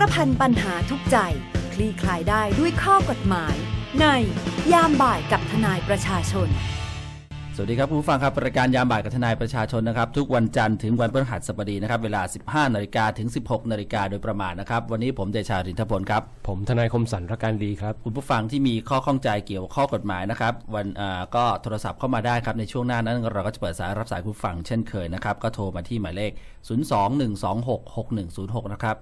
ารพันปัญหาทุกใจ คลี่คลายได้ด้วยข้อกฎหมาย ในยามบ่ายกับทนายประชาชน สวัสดีครับคุณผู้ฟังครับรายการยามบ่ายกับทนายประชาชนนะครับ ทุกวันจันทร์ถึงวันพฤหัสบดีนะครับ เวลา 15นาฬิกาถึง 16นาฬิกาโดยประมาณนะครับ วันนี้ผมเดชารินทพลครับ ผมทนายคมสันประการดีครับ คุณผู้ฟังที่มีข้อข้องใจเกี่ยวกับข้อกฎหมายนะครับ วันอ่าก็โทรศัพท์เข้ามาได้ครับในช่วงหน้านั้น เราก็จะเปิดสายรับสายคุณผู้ฟังเช่นเคยนะครับก็โทรมาที่หมายเลข021266106 นะครับ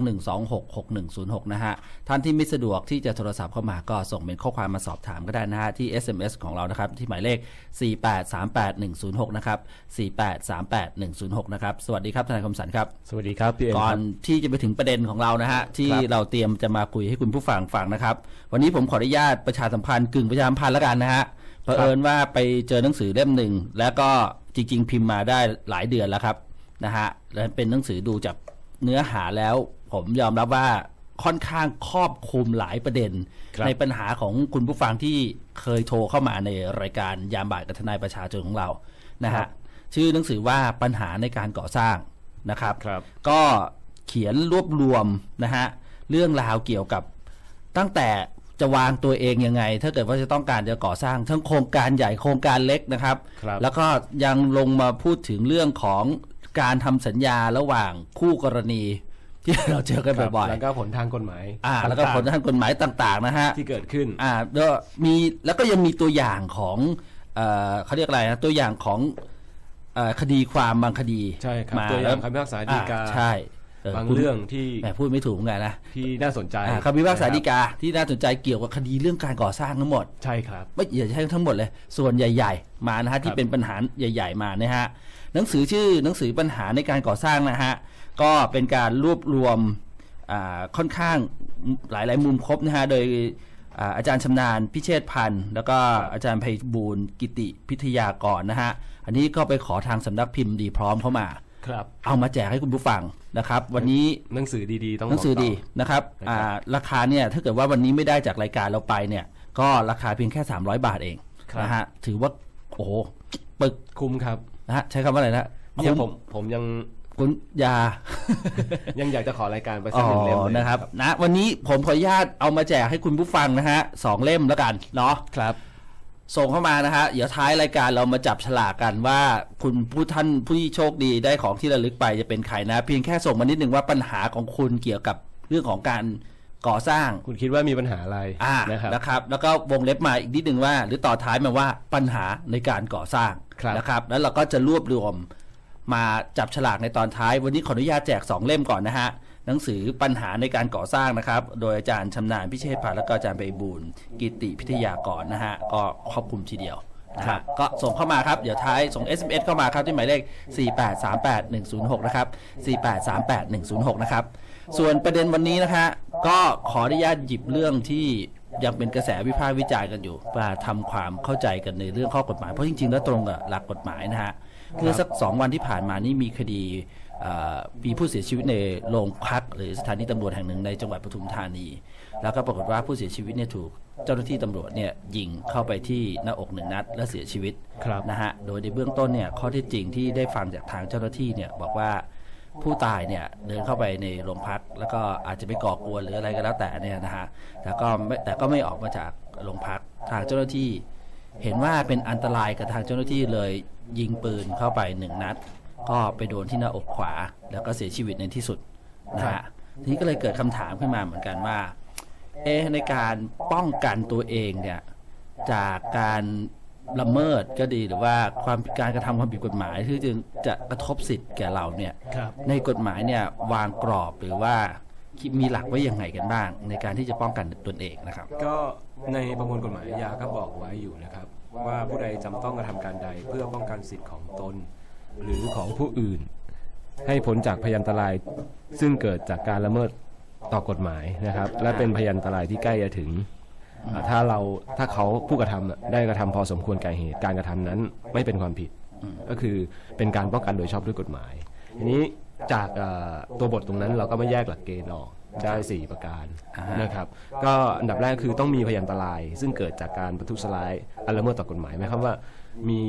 021266106 นะฮะ ท่านที่ไม่สะดวกที่จะโทรศัพท์เข้ามาก็ส่งเป็นข้อความมาสอบถามก็ได้นะฮะ ที่ SMS ของเรานะครับ ที่หมายเลข 4838106 นะครับ 4838106 นะครับ สวัสดีครับทนายคมสันครับ สวัสดีครับพี่เอ็มก่อคนรับที่จะไปถึงประเด็นของเรานะฮะ ที่ครับเราเตรียมจะมาคุยให้คุณผู้ฟังฟังนะครับ วันนี้ผมขออนุญาตประชาสัมพันธ์กึ่งประชาสัมพันธ์แล้วกันนะฮะเผอิญว่าไปเจอหนังสือเล่มหนึ่งแล้วก็จริง ๆ พิมพ์มาได้หลายเดือนแล้วครับ นะฮะและเป็นหนังสือดูจากเนื้อหาแล้ว ผมยอมรับว่าค่อนข้างครอบคลุมหลายประเด็นครับในปัญหาของคุณผู้ฟังที่เคยโทรเข้ามาในรายการยามบ่ายกับทนายประชาชนของเรานะฮะชื่อหนังสือว่าปัญหาในการก่อสร้างนะครับครับก็เขียนรวบรวมนะฮะเรื่องราวเกี่ยวกับตั้งแต่จะวางตัวเองยังไง ถ้าเกิดว่าจะต้องการจะก่อสร้างทั้งโครงการใหญ่โครงการเล็กนะครับครับแล้วก็ยังลงมาพูดถึงเรื่องของ การทำสัญญาระหว่างคู่กรณี ที่เราเจอกันครับบ่อยแล้วก็ผลทางกฎหมายๆอ่าแล้วก็ผลต่างทางกฎหมายต่างๆนะฮะๆที่เกิดขึ้นอ่าแล้วมีแล้วก็ยังมีตัวอย่างของเอ่อเขาเรียกอะไรนะตัวอย่างของเอ่อคดีความบางคดีใช่ครับมาตัวอย่างแล้คำพิพากษาฎีกาอ่ใช่บางคุณเรื่องที่แหมพูดไม่ถูกไงนะที่น่าสนใจอ่าคำพิพากษาฎีนะครับกาที่น่าสนใจเกี่ยวกับคดีเรื่องการก่อสร้างทั้งหมดใช่ครับไม่อย่าใช้ทั้งหมดเลย ส่วนใหญ่ ๆ มานะฮะที่เป็นปัญหาใหญ่ ๆ มานะฮะ หนังสือชื่อหนังสือปัญหาในการก่อสร้างนะฮะ ก็เป็นการรวบรวมอ่าค่อนข้างหลายๆมุมครบนะฮะ โดยอ่าอาจารย์ชำนาญพิเชษพันธ์ แล้วก็อาจารย์ไพบูลย์กิติพิทยากรนะฮะ อันนี้ก็ไปขอทางสำนักพิมพ์ดีพร้อมเข้ามาครับเอามาแจกให้คุณผู้ฟังนะครับ วันนี้หนังสือดีๆ ต้องหนังสือบอกต่ดีนะครับนะครับอ่าราคาเนี่ยถ้าเกิดว่าวันนี้ไม่ได้จากรายการเราไปเนี่ย ก็ราคาเพียงแค่ 300 บาทเองนะฮะถือว่าโอ้โหปึกคุ้มครับ นะฮะใช้คำว่าอะไรนะเนี่ยผมผมยังคุณยา ยังอยากจะขอรายการไปอ๋สักหนึ่งเล่มอเลยนะครับ นะ วันนี้ผมขออนุญาตเอามาแจกให้คุณผู้ฟังนะฮะสองเล่มแล้วกันเนาะครับ ส่งเข้ามานะฮะเดี๋ยวท้ายรายการเรามาจับฉลากกันว่า คุณผู้ท่านผู้ที่โชคดีได้ของที่ระลึกไปจะเป็นใครนะ เพียงแค่ส่งมานิดหนึ่งว่าปัญหาของคุณเกี่ยวกับเรื่องของการก่อสร้างคุณคิดว่ามีปัญหาอะไรอ่านะครับนะครับ แล้วก็วงเล็บมาอีกนิดหนึ่งว่า หรือต่อท้ายมาว่าปัญหาในการก่อสร้างครับ นะครับ แล้วเราก็จะรวบรวมมาจับฉลากในตอนท้าย วันนี้ขออนุญาตแจก 2 เล่มก่อนนะฮะ หนังสือปัญหาในการก่อสร้างนะครับ โดยอาจารย์ชำนาญพิเชษฐ์พันธ์และก็อาจารย์ไปบูลกิติพิทยากรนะฮะ ก็ครอบคลุมทีเดียวนะฮะก็ส่งเข้ามาครับ เดี๋ยวท้ายส่ง SMS เข้ามาครับที่หมายเลข 4838106 นะครับ 4838106 นะครับ ส่วนประเด็นวันนี้นะฮะก็ขออนุญาตหยิบเรื่องที่ ยังเป็นกระแสวิพากษ์วิจารณ์กันอยู่มาทำความเข้าใจกันในเรื่องข้อกฎหมาย เพราะจริงๆ แล้วตรงกับหลักกฎหมายนะฮะเมื่อสักสองวันที่ผ่านมานี่มีคดีเอ่อมีผู้เสียชีวิตในโรงพักหรือสถานีตำรวจแห่งหนึ่งในจังหวัดปทุมธานี แล้วก็ปรากฏว่าผู้เสียชีวิตเนี่ยถูกเจ้าหน้าที่ตำรวจเนี่ยยิงเข้าไปที่หน้าอกหนึ่งนัดและเสียชีวิตครับนะฮะโดยในเบื้องต้นเนี่ยข้อเท็จจริงที่ได้ฟังจากทางเจ้าหน้าที่เนี่ยบอกว่า ผู้ตายเนี่ยเดินเข้าไปในโรงพัก แล้วก็อาจจะไปก่อกวนหรืออะไรก็แล้วแต่เนี่ยนะฮะแต่ก็ไม่แต่ก็ไม่ออกมาจากโรงพักทางเจ้าหน้าที่ เห็นว่าเป็นอันตรายกับทางเจ้าหน้าที่เลยยิงปืนเข้าไปหนึ่งนัด ก็ไปโดนที่หน้าอกขวา แล้วก็เสียชีวิตในที่สุดนะฮะทีนี้ก็เลยเกิดคำถามขึ้นมาเหมือนกันว่าเอ๊ะในการป้องกันตัวเองเนี่ยจากการ ละเมิดก็ดีหรือว่าความการกระทำความผิดกฎหมายที่จะจะกระทบสิทธิ์แก่เราเนี่ยครับในกฎหมายเนี่ยวางกรอบหรือว่ามีหลักไว้ยังไงกันบ้าง ในการที่จะป้องกันตนเองนะครับ ก็ในประมวลกฎหมายอาญาก็บอกไว้อยู่นะครับ ว่าผู้ใดจำต้องกระทำการใดเพื่อป้องกันสิทธิ์ของตน หรือของผู้อื่น ให้พ้นจากพยันตรายซึ่งเกิดจากการละเมิดต่อกฎหมายนะครับ และเป็นพยันตรายที่ใกล้จะถึงอ่า ถ้าเราถ้าเขาผู้กระทำน่ะได้กระทำพอสมควรแก่เหตุการกระทำนั้นไม่เป็นความผิดก็คือเป็นการป้องกันโดยชอบด้วยกฎหมายทีนี้จากเอ่อตัวบทตรงนั้นเราก็ไม่แยกหลักเกณฑ์ออกได้สี่ประการอ่าฮะนะครับก็อันดับแรกคือต้องมีพยันตราย ซึ่งเกิดจากการประทุษร้ายอันละเมิดต่อกฎหมายหมายความว่ามี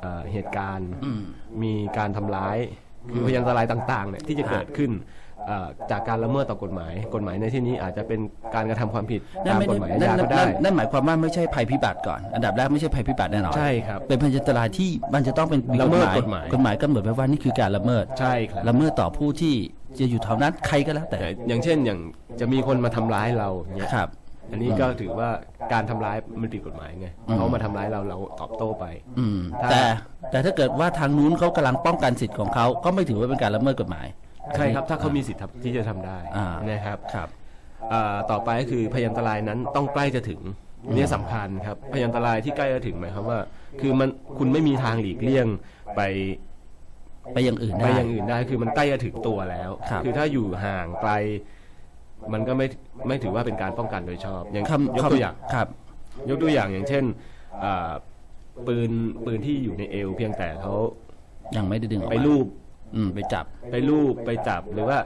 เอ่อเหตุการณ์อืมมีการทำร้ายคือพยันตรายต่างๆเนี่ยที่จะเกิดขึ้นเอ่อ จากการละเมิดต่อกฎหมาย กฎหมายในที่นี้อาจจะเป็นการกระทำความผิดนั่นตามไม่กได้ฎหมายอานั่นญานั่ก็นได้นั่นหมายความว่าไม่ใช่ภัยพิบัติก่อน อันดับแรกไม่ใช่ภัยพิบัติแน่นอนใช่ครับเป็นพยันตรายที่มันจะต้องเป็นละเมิดกฎหมายกฎหมายกำหนดไว้ว่านี่คือการละเมิดใช่ครับละเมิดต่อผู้ที่จะอยู่แถวนั้นใครก็แล้วแต่แต่อย่างเช่นอย่างจะมีคนมาทำร้ายเราเนี่ยครับอันนี้ก็ถือว่าการทำร้ายมันผิดกฎหมายไงเขามาทำร้ายเราเราตอบโต้ไป อืมถ้าแต่แต่ถ้าเกิดว่าทางนู้นเขากำลังป้องกันสิทธิ์ของเขาก็ไม่ถือว่าเป็นการละเมิดกฎหมาย ใช่ครับถ้าเขามีสิทธิ์ที่จะทำได้อ่านะครับครับอ่าต่อไปก็คือพยันตรายนั้นต้องใกล้จะถึงเนี่ยสำคัญครับพยันตรายที่ใกล้จะถึงหมายความว่า คือมันคุณไม่มีทางหลีกเลี่ยงไปไปอย่างอื่นไปได้อย่างอื่นได้คือมันใกล้จะถึงตัวแล้วครับอถ้าอยู่ห่างไกลมันก็ไม่ไม่ถือว่าเป็นการป้องกันโดยชอบ อย่างคำยกคำตัวอย่างครับ ยกตัวอย่างอย่างเช่นอ่าปืนปืนที่อยู่ในเอวเพียงแต่เขายังไม่ได้ดึงออกไปมารูป อืมไปจับไปรูปไปจับหรือว่า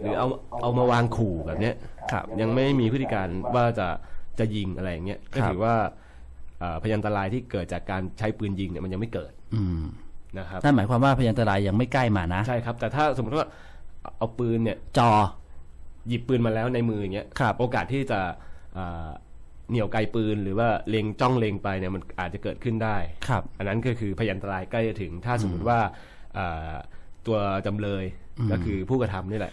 หรือเอาเอามาวางขู่แบบเนี้ยครับ ยังไม่มีพฤติการว่าจะจะยิงอะไรอย่างเงี้ยก็ครับถือว่าอ่าพยันตรายที่เกิดจากการใช้ปืนยิงเนี่ยมันยังไม่เกิดอืมนะครับนั่นหมายความว่าพยันตรายยังไม่ใกล้มานะ ใช่ครับ แต่ถ้าสมมติว่าเอาปืนเนี่ยจอ หยิบปืนมาแล้วในมืออย่างเงี้ยครับ โอกาสที่จะอ่าเหนี่ยวไกลปืนหรือว่าเล็งจ้องเล็งไปเนี่ยมันอาจจะเกิดขึ้นได้ ครับ อันนั้นก็คือพยันตรายใกล้จะถึง ถ้าสมมติว่าอ่า ตัวจำเลยก็คือผู้กระทำนี่แหละ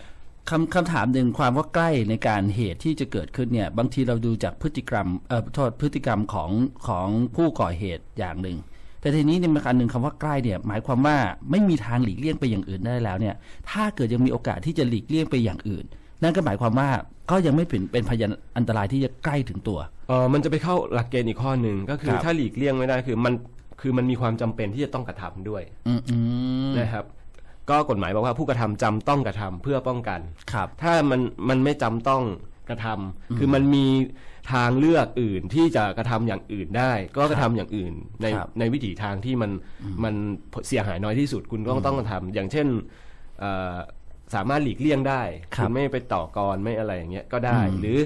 คำคำถามหนึ่งความว่าใกล้ในการเหตุที่จะเกิดขึ้นเนี่ย บางทีเราดูจากพฤติกรรมเอ่อโทษพฤติกรรมของของผู้ก่อเหตุอย่างหนึ่ง แต่ทีนี้ในประการหนึ่งคำว่าใกล้เนี่ย หมายความว่าไม่มีทางหลีกเลี่ยงไปอย่างอื่นได้แล้วเนี่ย ถ้าเกิดยังมีโอกาสที่จะหลีกเลี่ยงไปอย่างอื่น นั่นก็หมายความว่าก็ยังไม่เป็นเป็นพยานอันตรายที่จะใกล้ถึงตัวเออมันจะไปเข้าหลักเกณฑ์อีกข้อหนึ่งก็คือครับถ้าหลีกเลี่ยงไม่ได้คือมันคือมันมีความจำเป็นที่จะต้องกระทำด้วยอืมอืมนะครับ ก็กฎหมายบอกว่าผู้กระทำจำต้องกระทำเพื่อป้องกันครับ ถ้ามันมันไม่จำต้องกระทำคือมันมีทางเลือกอื่นที่จะกระทำอย่างอื่นได้ ก็กระทำอย่างอื่นในครับในวิถีทางที่มันมันเสียหายน้อยที่สุดคุณต้องต้องกระทำอย่างเช่นเอ่อสามารถหลีกเลี่ยงได้ครับณไม่ไปต่อกรไม่อะไรอย่างเงี้ยก็ได้อืมหรือเอ่อ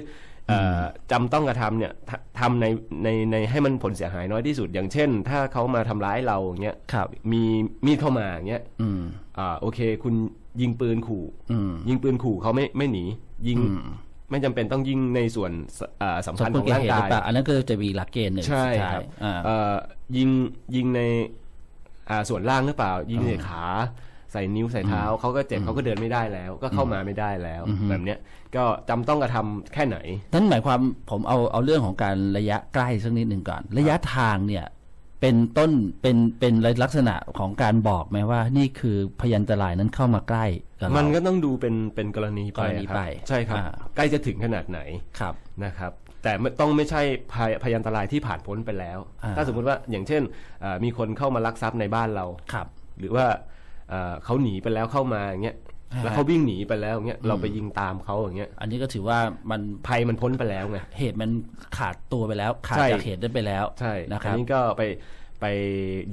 จำต้องกระทำเนี่ยททำในในในให้มันผลเสียหายน้อยที่สุด อย่างเช่น ถ้าเขามาทำร้ายเราอย่างเงี้ยครับมีมีดเข้ามาอย่างเงี้ยอืมอ่าโอเค คุณยิงปืนขู่อืมยิงปืนขู่เขาไม่ไม่หนี ยิงอืมไม่จำเป็นต้องยิงในส่วนสอ่าสำสคัมญควขรองแก่ร่างเหตุหการืยอเปล่าอันนั้นก็จะมีหลักเกณฑ์หนึ่งใช่สุดคท้ารัยบอ่าเอ่อยิงยิงในอ่าส่วนล่างหรือเปล่า ยิงในขา ใส่นิ้วใส่เท้าเขาก็เจ็บเขาก็เดินไม่ได้แล้ว ก็เข้ามาไม่ได้แล้ว แบบเนี้ยก็จำต้องกระทำแค่ไหนนั่นหมายความผมเอาเอาเรื่องของการระยะใกล้สักนิดหนึ่งก่อน ระยะทางเนี่ยเป็นต้นเป็นเป็นลักษณะของการบอกไหมว่า นี่คือพยันตรายนั้นเข้ามาใกล้กับเรามันก็ต้องดูเป็นเป็นกรณีไปกรณีอะครับไปใช่ครับอ่าใกล้จะถึงขนาดไหนครับนะครับ แต่ไม่ต้องไม่ใช่พยพยันตรายที่ผ่านพ้นไปแล้วอ่าถ้าสมมุติว่าอย่างเช่นอ่ามีคนเข้ามาลักทรัพย์ในบ้านเราครับ หรือว่า เอ่อเขาหนีไปแล้วเข้ามาอย่างเงี้ยฮะแล้วเขาวิ่งหนีไปแล้วอย่างเงี้ยเราไปยิงตามเขาอย่างเงี้ยอันนี้ก็ถือว่ามันภัยมันพ้นไปแล้วไงเหตุมันขาดตัวไปแล้ว ขาดใช่จากเหตุนั้นไปแล้วใช่นะคอัรับนี้ก็ไปไป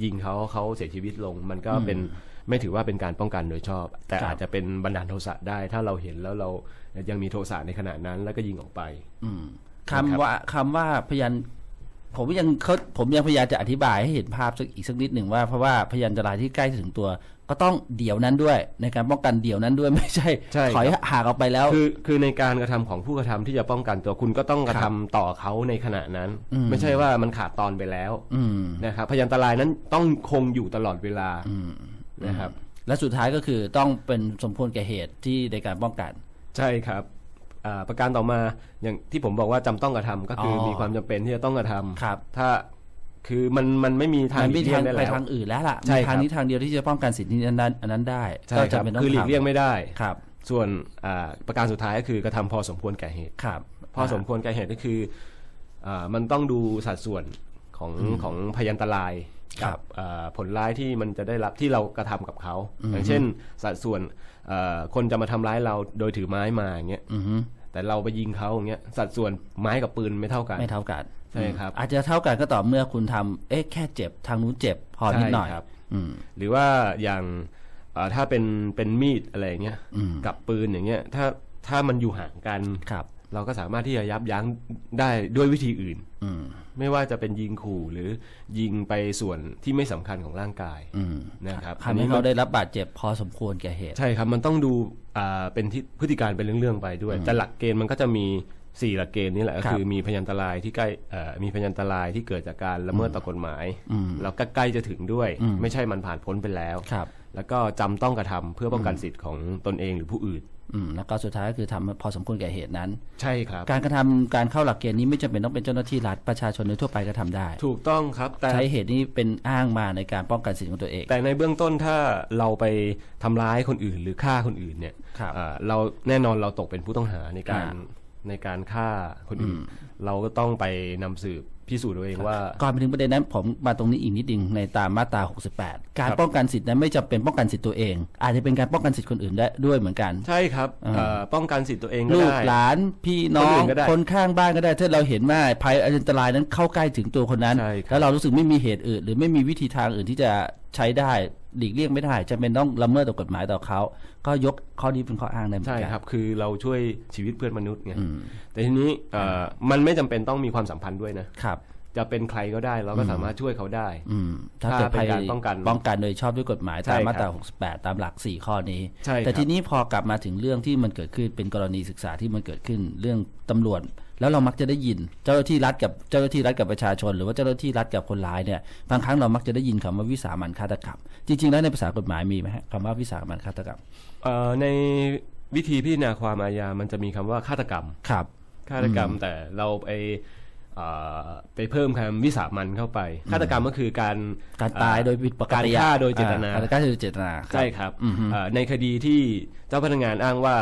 ยิงเขาเขาเสียชีวิตลง มันก็เป็นไม่ถือว่าเป็นการป้องกันโดยชอบ แต่ครับอาจจะเป็นบันดาลโทสะได้ ถ้าเราเห็นแล้วเรายังมีโทสะในขณะนั้น แล้วก็ยิงออกไป อืมนะครับคำว่าคำว่าพยานผมยังเขาผมยังพยายามจะอธิบายให้เห็นภาพสักอีกสักนิดหนึ่งว่าเพราะว่าพยานตรายที่ใกล้ถึงตัว ก็ต้องเดี่ยวนั้นด้วย ในการป้องกันเดี่ยวนั้นด้วยไม่ใช่ใช่ถอยครับ ห่างออกไปแล้ว คือคือในการกระทำของผู้กระทำที่จะป้องกันตัวคุณก็ต้องกระทำต่อเขาในขณะนั้น อืม ไม่ใช่ว่ามันขาดตอนไปแล้วอืม นะครับพยันตรายนั้นต้องคงอยู่ตลอดเวลาอืมนะครับ และสุดท้ายก็คือต้องเป็นสมควรแก่เหตุที่ในการป้องกัน ใช่ครับอ่าประการต่อมาอย่างที่ผมบอกว่าจำต้องกระทำก็คือออมีความจำเป็นที่จะต้องกระทำครับ ถ้า คือมันมันไม่มีทางมันหลีไม่กเลี่ทายงงได้ไปแล้วทางอื่นแล้วล่ะใช่มีครับทางนี้ทางเดียวที่จะป้องกันสิทธิอันนั้นอันนั้นได้ใช่ก็คจะรับเป็นต้องคือหลีกทำเลี่ยงไม่ได้ครับ ส่วนอ่าประการสุดท้ายก็คือกระทำพอสมควรแก่เหตุครับ พอสมควรแก่เหตุก็คืออ่ามันต้องดูสัดส่วนของของพยันตรายครักับอ่าผลร้ายที่มันจะได้รับที่เรากระทำกับเขาอย่างเช่นสัดส่วนอ่าคนจะมาทำร้ายเราโดยถือไม้มาอย่างเงี้ยอือฮึ แต่เราไปยิงเขาอย่างเงี้ยสัดส่วนไม้กับปืนไม่เท่ากัน ไม่เท่ากันใช่ครับ อาจจะเท่ากันก็ต่อเมื่อคุณทำเอ๊ะแค่เจ็บทางนู้นเจ็บพอนิดหน่อยใช่ครับอืมหรือว่าอย่างอ่าถ้าเป็นเป็นมีดอะไรอย่างเงี้ยอืมกับปืนอย่างเงี้ย ถ้าถ้ามันอยู่ห่างกันครับ เราก็สามารถที่จะยับยั้งได้ด้วยวิธีอื่นอืมไม่ว่าจะเป็นยิงขู่หรือยิงไปส่วนที่ไม่สำคัญของร่างกายอืมนะครับทำให้เขาได้รับบาดเจ็บพอสมควรแก่เหตุ ใช่ครับ มันต้องดูอ่าเป็นที่พฤติการเป็นเรื่องๆไปด้วย แต่หลักเกณฑ์มันก็จะมีสี่หลักเกณฑ์นี่แหละก็ครับคือมีพยันตรายที่ใกล้เอ่อมีพยันตรายที่เกิดจากการละเมิดต่อกฎหมายอืมแล้วก็ใกล้จะถึงด้วยอืมไม่ใช่มันผ่านพ้นไปแล้วครับแล้วก็จำต้องกระทำเพื่อป้องกันสิทธิ์ของตนเองหรือผู้อื่นอืม แล้วก็สุดท้ายก็คือทำให้พอสมควรแก่เหตุนั้น ใช่ครับ การกระทำการเข้าหลักเกณฑ์นี้ไม่จำเป็นต้องเป็นเจ้าหน้าที่รัฐประชาชนโดยทั่วไปก็ทำได้ ถูกต้องครับแต่ใช้เหตุนี้เป็นอ้างมาในการป้องกันสิทธิของตัวเอง แต่ในเบื้องต้นถ้าเราไปทำร้ายคนอื่น หรือฆ่าคนอื่นเนี่ยครับอ่าเราแน่นอนเราตกเป็นผู้ต้องหาในการอ่าในการฆ่าคนอื่น เราก็ต้องไปนำสืบ พิสูจน์ตัวเองว่า ก่อนไปถึงประเด็นนั้นผมมาตรงนี้อีกนิดนึงในตามมาตรา 68 การครับป้องกันสิทธินั้นไม่จำเป็นป้องกันสิทธิตัวเอง อาจจะเป็นการป้องกันสิทธิคนอื่นได้ด้วยเหมือนกัน ใช่ครับอ่าเอ่อป้องกันสิทธิ์ตัวเองก็ลูกได้หลานพี่น้อคนอื่งนก็ได้คนข้างบ้านก็ได้ถ้าเราเห็นว่าภัยอันตรายนั้นเข้าใกล้ถึงตัวคนนั้นใช่ครับแล้วเรารู้สึกไม่มีเหตุอื่น หรือไม่มีวิธีทางอื่นที่จะใช้ได้ หลีกเลี่ยงไม่ได้จะเป็นต้องละเมิดต่อกฎหมายต่อเขา ก็ยกข้อนี้เป็นข้ออ้างได้เหมือนใช่กันครับ คือเราช่วยชีวิตเพื่อนมนุษย์ไงอืมแต่ทีนี้เอ่อมันไม่จำเป็นต้องมีความสัมพันธ์ด้วยนะครับ จะเป็นใครก็ได้เราก็สามารถช่วยเขาได้ อืมถ้าถ้าเกิดเป็นภัยการป้องกันป้องกันโดยชอบด้วยกฎหมายใช่ตามครับมาตรา 68 ตามหลัก 4 ข้อนี้ใช่ครับแต่ทีนี้พอกลับมาถึงเรื่องที่มันเกิดขึ้นเป็นกรณีศึกษาที่มันเกิดขึ้น เรื่องตำรวจ แล้วเรามักจะได้ยินเจ้าหน้าที่รัฐกับเจ้าหน้าที่รัฐกับประชาชน หรือว่าเจ้าหน้าที่รัฐกับคนร้ายเนี่ยบางครั้งเรามักจะได้ยินคำว่าวิสามันฆาตกรรมจริง ๆ แล้วในภาษากฎหมายมีไหมฮะคำว่าวิสามันฆาตกรรมเอ่อในวิธีพิจารณาความอาญามันจะมีคำว่าฆาตกรรมครับฆาตกรรมแต่เราไปเอ่อไปเพิ่มคำวิสามันเข้าไปฆาตกรรมก็คือการการตายโดยผิดปกการติฆ่าโดยเจตนาอ่การฆ่าโดยเจตนาใช่ครับอือฮึเอ่อในคดีที่เจ้าพนักงานอ้างว่า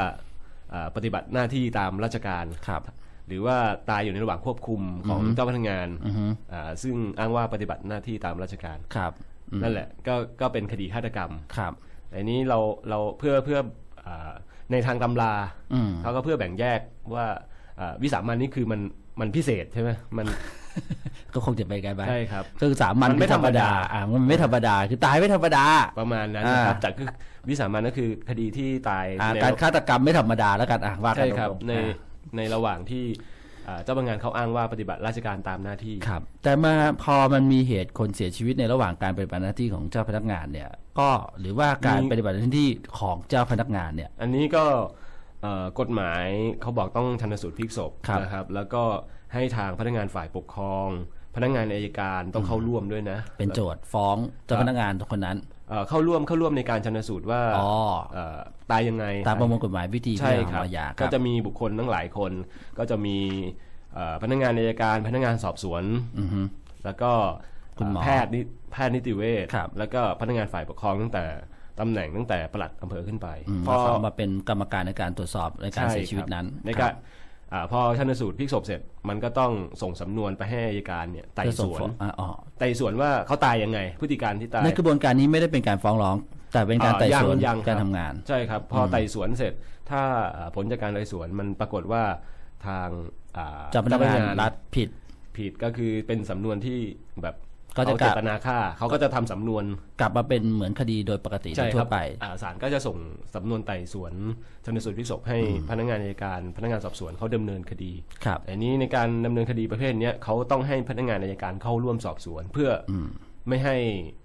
เอ่อปฏิบัติหน้าที่ตามราชการครับ หรือว่าตายอยู่ในระหว่างควบคุมของเจ้าพนักงานอือฮึอ่าซึ่งอ้างว่าปฏิบัติหน้าที่ตามราชการครับอืมนั่นแหละก็ก็เป็นคดีฆาตกรรมครับแต่นี้เราเราเพื่อเพื่ออ่าในทางตำราอืมเขาก็เพื่อแบ่งแยกว่าอ่าวิสามันนี่คือมันมันพิเศษใช่ไหมมันก็คงจะไปกันไปใช่ครับคือสามัญมันไม่ไม่ธรรมดาธรรมดาอ่ามันไม่ธรรมดาคือตายไม่ธรรมดาประมาณนั้นนะครับอ่าแต่คือวิสามันก็คือคดีที่ตายอ่าในการฆาตกรรมไม่ธรรมดาแล้วกันอะว่ากัใช่นครับตงๆในอ่า ในระหว่างที่อ่าเจ้าพนักงานเขาอ้างว่าปฏิบัติราชการตามหน้าที่ครับ แต่มาพอมันมีเหตุคนเสียชีวิตในระหว่างการปฏิบัติหน้าที่ของเจ้าพนักงานเนี่ย ก็หรือว่าการมีปฏิบัติหน้าที่ของเจ้าพนักงานเนี่ย อันนี้ก็เอ่อกฎหมายเขาบอกต้องชันสูตรพลิกศพครับนะครับ แล้วก็ให้ทางพนักงานฝ่ายปกครอง พนักงานอัยการต้องเข้าร่วมด้วยนะ เป็นโจทย์ฟ้องเจ้าพนักงานคนนั้น เอ่อเข้าร่วมเข้าร่วมในการชันสูตรว่าอ๋อเอ่อตายยังไง ตามประมวลกฎหมายวิธีใช่พิจารคณารับอาญาคก็รับจะมีบุคคลทั้งหลายคน ก็จะมีเอ่อพนักงานอัยการพนักงานสอบสวนอือฮึแล้วก็คุณหมอแพทย์นิแพทย์นิติเวชครับแล้วก็พนักงานฝ่ายปกครองตั้งแต่ตำแหน่งตั้งแต่ปลัดอำเภอขึ้นไปอืมพอแล้วเขามาเป็นกรรมการในการตรวจสอบในการเสียชีวิตนั้นใช่ครับในคการบ อ่าพอชันสูตรพลิกศพเสร็จ มันก็ต้องส่งสำนวนไปให้อัยการเนี่ยไต่เพื่อสส่งวนฟ้องอ่าอ๋อไต่สวนว่าเขาตายยังไง พฤติการที่ตายในกระบวนการนี้ไม่ได้เป็นการฟ้องร้อง แต่เป็นการอ่าไต่สวนยังยังการครับทำงาน ใช่ครับ พอไต่สวนเสร็จ ถ้าอ่าผลจากการไต่สวนมันปรากฏว่าทางอ่เจ้าพนักงานรัฐผิดผิดก็คือเป็นสำนวนที่แบบ ก็จะเขากลัเจบตนาฆ่าเขาก็จะทำสำนวนกลับมาเป็นเหมือนคดีโดยปกติใช่คทั่รัวไป อ่าศาลก็จะส่งสำนวนไต่สวนชันสูตรพลิกศพให้พนักงานอัยการพนักงานสอบสวนเขาดำเนินคดีครับ แต่นี้ในการดำเนินคดีประเภทเนี้ยเขาต้องให้พนักงานอัยการเข้าร่วมสอบสวนเพื่ออไม่ให้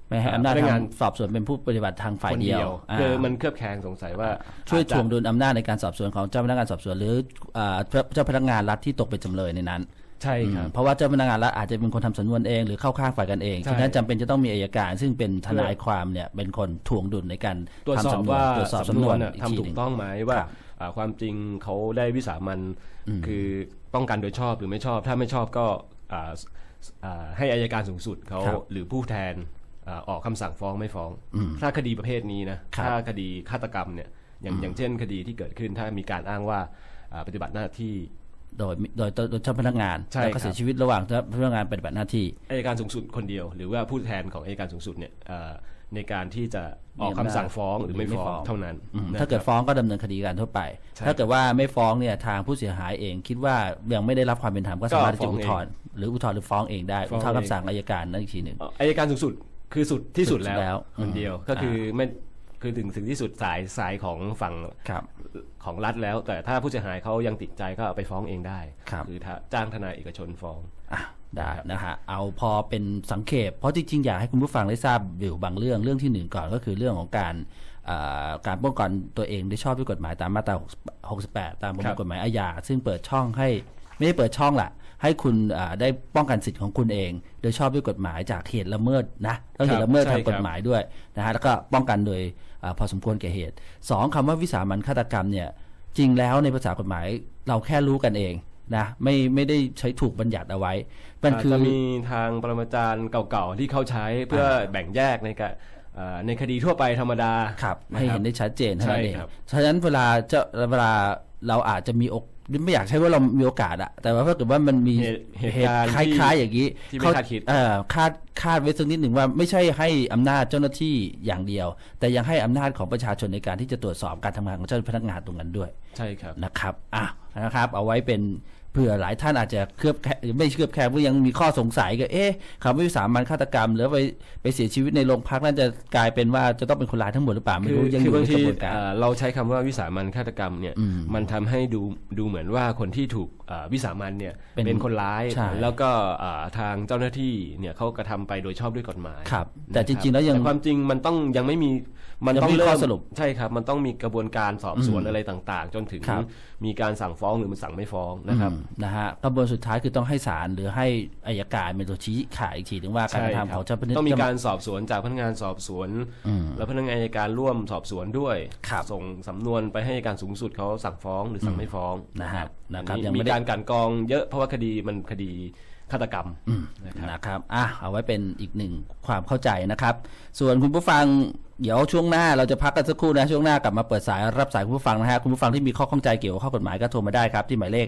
ไม่ให้อำนาจพนักานทางงสอบสวนเป็นผู้ปฏิบัติทางฝ่ายคนเดีเดียยววอ่าคือมันเคลือบแคลงสงสัยว่าช่วยอาจจะ ถ่วงดุลอำนาจในการสอบสวนของเจ้าพนักงานสอบสวนหรืออ่าเจ้าพนักงานรัฐที่ตกเป็นจำเลยในนั้น ใช่ครับ เพราะว่าเจ้าพนักงานรัฐอาจจะเป็นคนทำสำนวนเองหรือเข้าข้างฝ่ายกันเองใช่ฉะนั้นจำเป็นจะต้องมีอายการ ซึ่งเป็นทนายความเนี่ยเป็นคนถ่วงดุลในการตรวจสอบทำสำนวนว่าตรวจสอบสำสำนนววนนน่ะอีกทีทำถูหนึ่กงต้องไหมว่าครับอ่าความจริงเขาได้วิสามันคือป้องกันโดยชอบหรือไม่ชอบ ถ้าไม่ชอบก็อ่าอ่าให้อายการสูงสุดเขาครับหรือผู้แทนอ่าออกคำสั่งฟ้องไม่ฟ้อง ถ้าคดีประเภทนี้นะครับถ้าคดีฆาตกรรมเนี่ยอย่างอย่างเช่นคดีที่เกิดขึ้นถ้ามีการอ้างว่าอ่าปฏิบัติหน้าที่ โดยโดยโดยโดยเจ้าพนักงานใช่แล้วก็ครับเสียชีวิตระหว่างเจ้าพนักงานปฏิบัติหน้าที่ อายการสูงสุดคนเดียว หรือว่าผู้แทนของอายการสูงสุดเนี่ยอ่าในการที่จะออกคำสั่งฟ้องหรือไม่ฟ้องเท่านั้นอืมนะครับ ถ้าเกิดฟ้องก็ดำเนินคดีการทั่วไป ใช่ถ้าเกิดว่าไม่ฟ้องเนี่ยทางผู้เสียหายเองคิดว่ายังไม่ได้รับความเป็นธรรมก็สามารถที่จะก็ฟ้องอุทธรณ์หรืออุทธรณ์หรือฟ้องเองได้ฟ้องอุทธรณ์เอง คำสั่งอายการนั่นอีกทีหนึ่งอายการสูงสุดคือสุดที่สุดแล้วสุดแล้วคนเดียวอืมก็คือไม่ คือถึงถึงที่สุดสายสายของฝั่งครับของรัฐแล้ว แต่ถ้าผู้เสียหายเขายังติดใจก็เอาไปฟ้องเองได้ครับหรือถ้าจ้างทนายเอกชนฟ้องอะได้นะฮะเอาพอเป็นสังเขปเพราะจริงๆอยากให้คุณผู้ฟังได้ทราบอยู่บางเรื่องเรื่องที่หนึ่งก่อนก็คือเรื่องของการเอ่อการป้องกันตัวเองได้ชอบด้วยกฎหมายตามมาตรา 68 ตามประมครัวลบกฎหมายอาญาซึ่งเปิดช่องให้ไม่ได้เปิดช่องล่ะให้คุณอ่าได้ป้องกันสิทธิ์ของคุณเอง โดยชอบด้วยกฎหมายจากเหตุละเมิดนะต้องเหตุละเมิดทางกฎหมายด้วยนะฮะแล้วก็ป้องกันโดยอา พอสมควรแก่เหตุสองคำว่าวิสามันฆาตกรรมเนี่ยจริงแล้วในภาษากฎหมายเราแค่รู้กันเองนะไม่ไม่ได้ใช้ถูกบัญญัติเอาไว้ มันอาจคือจะมีทางปรมาจารย์เก่าๆ ที่เขาใช้เพื่อแบ่งแยกในกะเอ่อในคดีทั่วไปธรรมดาครับะให้ครับเห็นได้ชัดเจนเท่านั้นเองใช่ครับฉะนั้นเวลาจะเวลาเราอาจจะมีอก ไม่อยากใช้ว่าเรามีโอกาสอะแต่ว่าถ้าเกิดว่ามันมีเหตุเหตุการณ์คล้ายๆ อย่างนี้ที่ไม่คาดคิด เอ่อคาดคาดไว้สักนิดหนึ่งว่าไม่ใช่ให้อำนาจเจ้าหน้าที่อย่างเดียว แต่ยังให้อำนาจของประชาชนในการที่จะตรวจสอบการทำงานของเจ้าพนักงานตรงนั้นด้วย ใช่ครับนะครับอะ นะครับ เอาไว้เป็นเผื่อหลายท่านอาจจะเคลือบแคไม่เคลือบแคลงก็ยังมีข้อสงสัยก็เอ๊ะคำว่าวิสามันฆาตกรรม หรือไปไปเสียชีวิตในโรงพักนั่นจะกลายเป็นว่าจะต้องเป็นคนร้ายทั้งหมดหรือเปล่าไม่คือรู้ยังอคืยู่อบางในกทีระบวนการเอ่อเราใช้คำว่าวิสามันฆาตกรรมเนี่ยอืมมันทำให้ดูดูเหมือนว่าคนที่ถูกเอ่อวิสามันเนี่ยเป็นเป็นคนร้ายใช่แล้วก็เอ่อทางเจ้าหน้าที่เนี่ยเขากระทำไปโดยชอบด้วยกฎหมายครับ แต่นะคบจริงๆแล้วยังต่ความจริงมันต้องยังไม่มีมันยังต้องไม่มีเริ่ข้อมสรุปใช่ครับ มันต้องมีกระบวนการสอบสวนอืมอะไรต่างๆ จนถึงครับมีการสั่งฟ้องหรือมันสั่งไม่ฟ้องนะครับอืมนะฮะกระบวนสุดท้ายคือต้องให้ศาลหรือให้อายการเป็นตัวชี้ขาดอีกทีถึงว่าการกระทำของเจ้าพนักต้องมีการสอบสวนจากพนักงานสอบสวนอืมแล้วพนักงานอัยการร่วมสอบสวนด้วยครับส่งสำนวนไปให้อัยการสูงสุดเขาสั่งฟ้องหรือสั่งไม่ฟ้องนะฮะนะครับอัยังมีไม่ได้การกลันกรองเยอะเพราะว่าคดีมันคดีฆาตกรรมนะครับนะครับ อะ เอาไว้เป็นอีกหนึ่งความเข้าใจนะครับ ส่วนคุณผู้ฟัง เดี๋ยวช่วงหน้าเราจะพักกันสักครู่นะ ช่วงหน้ากลับมาเปิดสายรับสายคุณผู้ฟังนะฮะ คุณผู้ฟังที่มีข้อข้องใจเกี่ยวกับข้อกฎหมายก็โทรมาได้ครับ ที่หมายเลข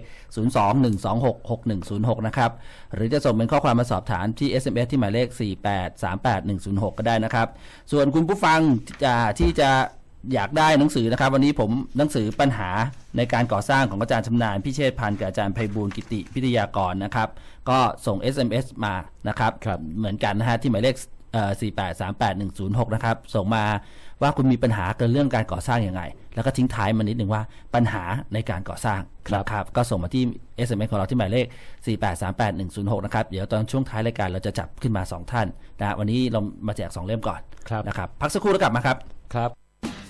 021266106 นะครับ หรือจะส่งเป็นข้อความมาสอบถามที่ SMS ที่หมายเลข 4838106 ก็ได้นะครับ ส่วนคุณผู้ฟังอ่าที่จะอยากได้หนังสือนะครับ วันนี้ผมหนังสือปัญหาในการก่อสร้างของอาจารย์ชำนาญพิเชษพันธ์กับอาจารย์ไพบูลย์กิติพิทยากรนะครับ ก็ส่ง SMS มานะครับครับเหมือนกันนะฮะที่หมายเลข เอ่อ4838106นะครับ ส่งมาว่าคุณมีปัญหาเกิดเรื่องการก่อสร้างยังไง แล้วก็ทิ้งท้ายมานิดหนึ่งว่าปัญหาในการก่อสร้างนะครับ ก็ส่งมาที่ SMS ของเราที่หมายเลข 4838106 นะครับ เดี๋ยวตอนช่วงท้ายรายการเราจะจับขึ้นมา 2 ท่านนะฮะวันนี้เรามาแจก 2 เล่มก่อนครับนะครับ พักสักครู่แล้วกลับมาครับครับ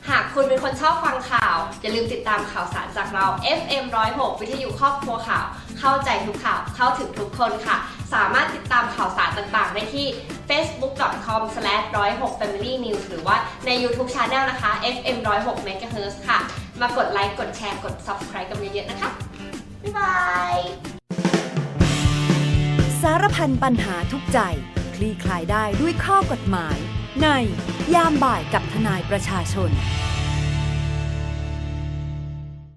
หากคุณเป็นคนชอบฟังข่าว อย่าลืมติดตามข่าวสารจากเรา FM 106 วิทยุครอบครัวข่าว เข้าใจทุกข่าวเข้าถึงทุกคนค่ะ สามารถติดตามข่าวสารต่างๆ ได้ที่ facebook.com/106familynews หรือว่าใน YouTube Channel นะคะ FM 106 MHz ค่ะ มากดไลค์ กดแชร์ กด Subscribe กันเยอะๆ นะคะ บ๊ายบาย สารพันปัญหาทุกใจ คลี่คลายได้ด้วยข้อกฎหมาย ในยามบ่ายกับทนายประชาชน